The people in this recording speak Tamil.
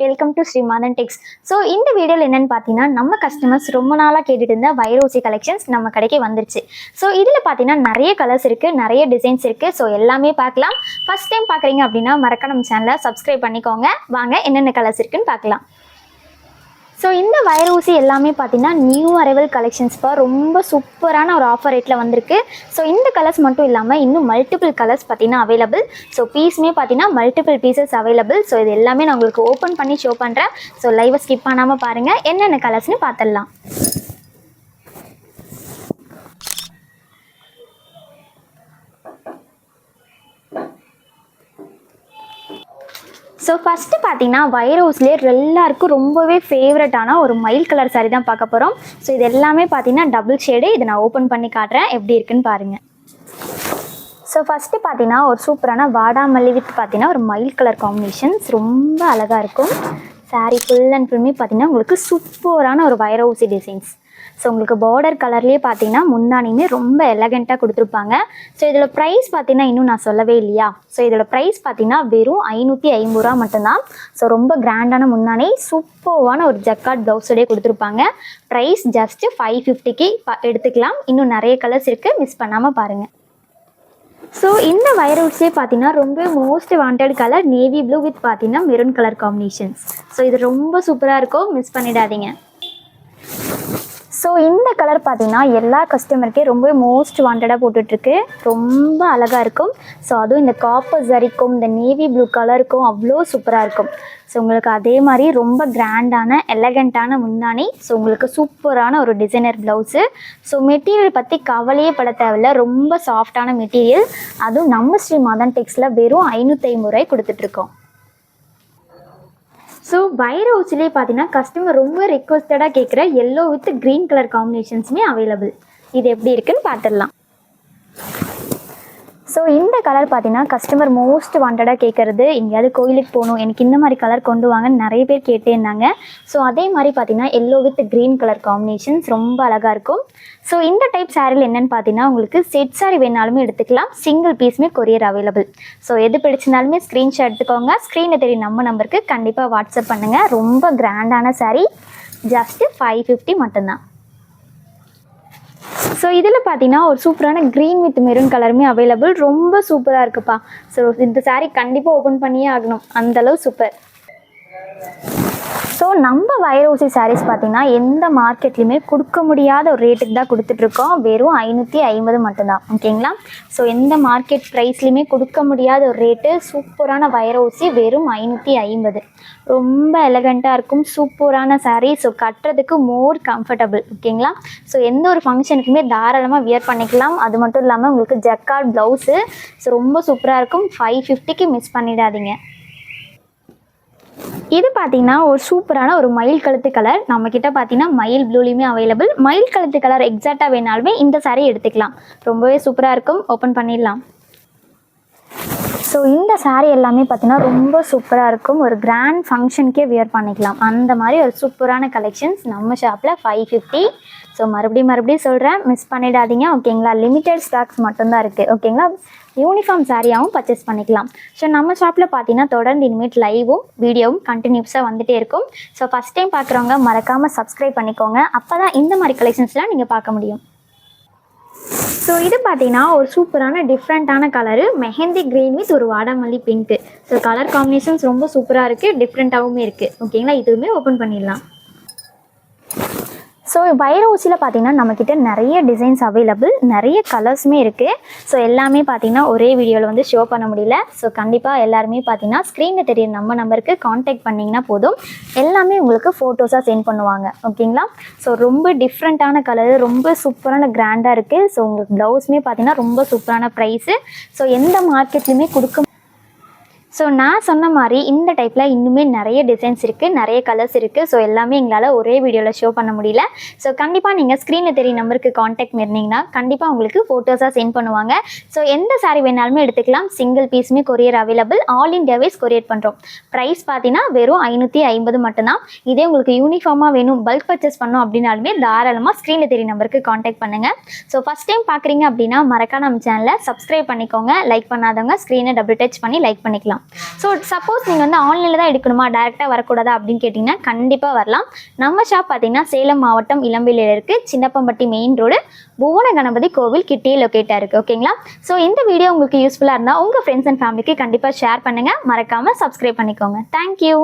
Welcome to Srimathan techs so இந்த வீடியோவில் என்னென்னு பார்த்தீங்கன்னா நம்ம கஸ்டமர்ஸ் ரொம்ப நாளாக கேட்டுட்டு இருந்த வைரோசி கலெக்ஷன்ஸ் நம்ம கடைக்கு வந்துருச்சு. ஸோ இதில் பார்த்தீங்கன்னா நிறைய கலர்ஸ் இருக்குது நிறைய டிசைன்ஸ் இருக்குது ஸோ எல்லாமே பார்க்கலாம் ஃபர்ஸ்ட் டைம் பார்க்குறீங்க அப்படின்னா மறக்க நம்ம சேனலை சப்ஸ்கிரைப் பண்ணிக்கோங்க. வாங்க என்னென்ன கலர்ஸ் இருக்குன்னு பார்க்கலாம் ஸோ இந்த வயர் ஊசி எல்லாமே பார்த்தீங்கன்னா நியூ அரைவல் கலெக்ஷன்ஸ்ப்பா ரொம்ப சூப்பரான ஒரு ஆஃபர் ரேட்டில் வந்திருக்கு. ஸோ இந்த கலர்ஸ் மட்டும் இல்லாமல் இன்னும் மல்டிபிள் கலர்ஸ் பார்த்தீங்கன்னா அவைலபிள் ஸோ பீஸுமே பார்த்தீங்கன்னா மல்டிபிள் பீசஸ் அவைலபிள் ஸோ இது எல்லாமே நான் உங்களுக்கு ஓப்பன் பண்ணி ஷோ பண்ணுறேன் ஸோ லைவை ஸ்கிப் பண்ணாமல் பாருங்கள் என்னென்ன கலர்ஸ்னு பார்த்துடலாம் ஸோ ஃபஸ்ட்டு பார்த்தீங்கன்னா வைர ஹவுஸ்லேயே எல்லாருக்கும் ரொம்பவே ஃபேவரட்டான ஒரு மயில் கலர் சாரி தான் பார்க்க போகிறோம் ஸோ இது எல்லாமே பார்த்தீங்கன்னா டபுள் ஷேடு இதை நான் ஓப்பன் பண்ணி காட்டுறேன். எப்படி இருக்குன்னு பாருங்கள் ஸோ ஃபஸ்ட்டு பார்த்தீங்கன்னா ஒரு சூப்பரான வாடாமல்லி வித் பார்த்தீங்கன்னா ஒரு மயில் கலர் காம்பினேஷன்ஸ் ரொம்ப அழகாக இருக்கும். Saree ஃபுல் அண்ட் ஃபுல்லுமே பார்த்தீங்கன்னா உங்களுக்கு சூப்பரான ஒரு வைர டிசைன்ஸ் ஸோ உங்களுக்கு பார்டர் கலர்லேயே பார்த்தீங்கன்னா முந்தானியுமே ரொம்ப எலகெண்ட்டாக கொடுத்துருப்பாங்க. ஸோ இதில் ப்ரைஸ் பார்த்தீங்கன்னா இன்னும் நான் சொல்லவே இல்லையா? ஸோ இதோட ப்ரைஸ் பார்த்தீங்கன்னா வெறும் ஐநூற்றி ஐம்பது ரூபா மட்டும்தான். ஸோ ரொம்ப கிராண்டான முந்தானி சூப்பர்வான ஒரு ஜக்காட் ப்ளவுஸோடய கொடுத்துருப்பாங்க. ப்ரைஸ் ஜஸ்ட்டு ஃபைவ் ஃபிஃப்டிக்கு எடுத்துக்கலாம். இன்னும் நிறைய கலர்ஸ் இருக்குது மிஸ் பண்ணாமல் பாருங்கள் ஸோ இந்த வைரவுட்ஸ்லேயே பார்த்தீங்கன்னா ரொம்ப most wanted colour navy blue with பார்த்தீங்கன்னா மெரூன் கலர் காம்பினேஷன்ஸ் ஸோ இது ரொம்ப சூப்பராக இருக்கும். மிஸ் பண்ணிடாதீங்க. ஸோ இந்த கலர் பார்த்தீங்கன்னா எல்லா கஸ்டமருக்கே ரொம்ப மோஸ்ட் வாண்டடாக போட்டுட்ருக்கு. ரொம்ப அழகாக இருக்கும். ஸோ அதுவும் இந்த காப்பர் ஜரிக்கும் இந்த நேவி ப்ளூ கலருக்கும் அவ்வளோ சூப்பராக இருக்கும். ஸோ உங்களுக்கு அதே மாதிரி ரொம்ப கிராண்டான எலகண்ட்டான முந்தானி ஸோ உங்களுக்கு சூப்பரான ஒரு டிசைனர் ப்ளவுஸு ஸோ மெட்டீரியல் பற்றி கவலையே பட தேவையில்ல. ரொம்ப சாஃப்டான மெட்டீரியல் அதுவும் நம்ம ஸ்ரீ மதன் டெக்ஸில் வெறும் ஐநூற்றி ஐம்பது ரூபாய் கொடுத்துட்ருக்கோம். ஸோ வைர ஊசிலே பார்த்தீங்கன்னா கஸ்டமர் ரொம்ப ரெக்வஸ்டடாக கேட்குற எல்லோ வித் க்ரீன் கலர் காம்பினேஷன்ஸுமே அவைலபிள் இது எப்படி இருக்குன்னு பார்த்துடலாம் ஸோ இந்த கலர் பார்த்தீங்கன்னா கஸ்டமர் மோஸ்ட் வாண்டடாக கேட்குறது எங்கேயாவது கோயிலுக்கு போகணும் எனக்கு இந்த மாதிரி கலர் கொண்டு வாங்கன்னு நிறைய பேர் கேட்டே இருந்தாங்க. ஸோ அதே மாதிரி பார்த்தீங்கன்னா yellow with green colour combinations ரொம்ப அழகாக இருக்கும். ஸோ இந்த டைப் சாரியில் என்னென்னு பார்த்தீங்கன்னா உங்களுக்கு செட் சாரி வேணாலுமே எடுத்துக்கலாம். சிங்கிள் பீஸுமே கொரியர் அவைலபிள் ஸோ எது பிடிச்சிருந்தாலுமே ஸ்க்ரீன்ஷாட் எடுத்துக்கோங்க. ஸ்க்ரீனில் தெரியும் நம்ம நம்பருக்கு கண்டிப்பாக வாட்ஸ்அப் பண்ணுங்கள் ரொம்ப கிராண்டான சாரீ ஜஸ்ட்டு ஃபைவ் ஃபிஃப்டி மட்டும்தான். ஸோ இதில் பார்த்தீங்கன்னா ஒரு சூப்பரான க்ரீன் வித் மெரூன் கலருமே அவைலபிள் ரொம்ப சூப்பராக இருக்குப்பா. ஸோ இந்த சாரீ கண்டிப்பாக ஓப்பன் பண்ணியே ஆகணும். அந்தளவு சூப்பர் ஸோ நம்ம வைரோசி சாரீஸ் பார்த்தீங்கன்னா எந்த மார்க்கெட்லையுமே கொடுக்க முடியாத ஒரு ரேட்டுக்கு தான் கொடுத்துட்ருக்கோம் வெறும் ஐநூற்றி ஐம்பது மட்டும்தான். ஓகேங்களா ஸோ எந்த மார்க்கெட் ப்ரைஸ்லையுமே கொடுக்க முடியாத ஒரு ரேட்டு சூப்பரான வைரோசி வெறும் ஐநூற்றி ஐம்பது. ரொம்ப எலகண்ட்டாக இருக்கும். சூப்பரான சாரீ ஸோ கட்டுறதுக்கு மோர் கம்ஃபர்டபுள் ஓகேங்களா ஸோ எந்த ஒரு ஃபங்க்ஷனுக்குமே தாராளமாக வியர் பண்ணிக்கலாம். அது மட்டும் இல்லாமல் உங்களுக்கு ஜக்கார்ட் ப்ளவுஸு ஸோ ரொம்ப சூப்பராக இருக்கும். ஃபைவ் ஃபிஃப்டிக்கு மிஸ் பண்ணிடாதீங்க. இது பார்த்தீங்கன்னா ஒரு சூப்பரான ஒரு மயில் கழுத்து கலர். நம்ம கிட்ட பார்த்தீங்கன்னா மயில் ப்ளூலையுமே அவைலபிள் மயில் கழுத்து கலர் எக்ஸாக்டாக வேணாலுமே இந்த சாரீ எடுத்துக்கலாம். ரொம்பவே சூப்பராக இருக்கும். ஓப்பன் பண்ணிடலாம். ஸோ இந்த சாரீ எல்லாமே பார்த்தீங்கன்னா ரொம்ப சூப்பராக இருக்கும். ஒரு கிராண்ட் ஃபங்க்ஷனுக்கே வியர் பண்ணிக்கலாம். அந்த மாதிரி ஒரு சூப்பரான கலெக்ஷன்ஸ் நம்ம ஷாப்பில் ஃபைவ் ஃபிஃப்டி ஸோ மறுபடியும் மறுபடியும் சொல்கிறேன் மிஸ் பண்ணிடாதீங்க. ஓகேங்களா லிமிட்டெட் ஸ்டாக்ஸ் மட்டும்தான் இருக்குது ஓகேங்களா யூனிஃபார்ம் சாரியாகவும் பர்ச்சேஸ் பண்ணிக்கலாம். ஸோ நம்ம ஷாப்பில் பார்த்தீங்கன்னா தொடர்ந்து இனிமேட் லைவும் வீடியோவும் கண்டினியூஸாக வந்துகிட்டே இருக்கும். ஸோ ஃபஸ்ட் டைம் பார்க்குறவங்க மறக்காமல் சப்ஸ்கிரைப் பண்ணிக்கோங்க. அப்போ தான் இந்த மாதிரி கலெக்ஷன்ஸ்லாம் நீங்கள் பார்க்க முடியும். ஸோ இது பார்த்தீங்கன்னா ஒரு சூப்பரான டிஃப்ரெண்ட்டான கலரு மெஹந்தி க்ரீன் வித் ஒரு வாடாமல்லி பிங்க்கு ஸோ கலர் காம்பினேஷன்ஸ் ரொம்ப சூப்பராக இருக்குது டிஃப்ரெண்ட்டாகவும் இருக்குது ஓகேங்களா இதுவுமே ஓப்பன் பண்ணிடலாம். ஸோ வைர ஊசியில் பார்த்தீங்கன்னா நம்மக்கிட்ட நிறைய டிசைன்ஸ் அவைலபிள் நிறைய கலர்ஸுமே இருக்குது ஸோ எல்லாமே பார்த்தீங்கன்னா ஒரே வீடியோவில் வந்து ஷோ பண்ண முடியல. ஸோ கண்டிப்பாக எல்லாருமே பார்த்தீங்கன்னா ஸ்க்ரீனில் தெரியும் நம்ம நம்பருக்கு காண்டாக்ட் பண்ணிங்கன்னா போதும். எல்லாமே உங்களுக்கு ஃபோட்டோஸாக சென்ட் பண்ணுவாங்க. ஓகேங்களா? ஸோ ரொம்ப டிஃப்ரெண்ட்டான கலர் ரொம்ப சூப்பரான கிராண்டாக இருக்குது ஸோ உங்களுக்கு ப்ளவுஸுமே பார்த்தீங்கன்னா ரொம்ப சூப்பரான ப்ரைஸு ஸோ எந்த மார்க்கெட்லையுமே கொடுக்க ஸோ நான் சொன்ன மாதிரி இந்த டைப்பில் இன்னுமே நிறைய டிசைன்ஸ் இருக்குது நிறைய கலர்ஸ் இருக்குது ஸோ எல்லாமே எங்களால் ஒரே வீடியோவில் ஷோ பண்ண முடியல. ஸோ கண்டிப்பாக நீங்கள் ஸ்க்ரீனில் தெரிய நம்பருக்கு காண்டாக்ட் பண்ணிருந்தீங்கன்னா கண்டிப்பாக உங்களுக்கு ஃபோட்டோஸாக சென்ட் பண்ணுவாங்க. ஸோ எந்த சாரி வேணாலுமே எடுத்துக்கலாம். சிங்கிள் பீஸுமே கொரியர் அவைலபிள் ஆல் இந்தியாவேஸ் கொரியர் பண்ணுறோம் ப்ரைஸ் பார்த்தீங்கன்னா வெறும் ஐநூற்றி ஐம்பது மட்டும்தான். இதே உங்களுக்கு யூனிஃபார்மாக வேணும் பல்க் பர்ச்சேஸ் பண்ணோம் அப்படின்னாலுமே தாராளமாக ஸ்க்ரீனில் தெரிய நம்பருக்கு காண்டாக்ட் பண்ணுங்கள் ஸோ ஃபஸ்ட் டைம் பார்க்குறீங்க அப்படின்னா மறக்காம நம்ம சேனலை சப்ஸ்கிரைப் பண்ணிக்கோங்க. லைக் பண்ணாதவங்க ஸ்க்ரீனை டபுள் டச் பண்ணி லைக் பண்ணிக்கலாம். ஸோ சப்போஸ் நீங்கள் வந்து ஆன்லைனில் தான் எடுக்கணுமா? டேரெக்டாக வரக்கூடாதா? அப்படின்னு கேட்டிங்கன்னா கண்டிப்பாக வரலாம். நம்ம ஷாப் பார்த்தீங்கன்னா சேலம் மாவட்டம் இளம்பிள்ளையில் இருக்குது சின்னப்பம்பட்டி மெயின் ரோடு புவன கணபதி கோவில் கிட்டே லொக்கேட்டாக இருக்குது ஓகேங்களா ஸோ இந்த வீடியோ உங்களுக்கு யூஸ்ஃபுல்லாக இருந்தால் உங்கள் ஃப்ரெண்ட்ஸ் அண்ட் ஃபேமிலிக்கு கண்டிப்பாக ஷேர் பண்ணுங்கள் மறக்காமல் சப்ஸ்கிரைப் பண்ணிக்கோங்க. தேங்க்யூ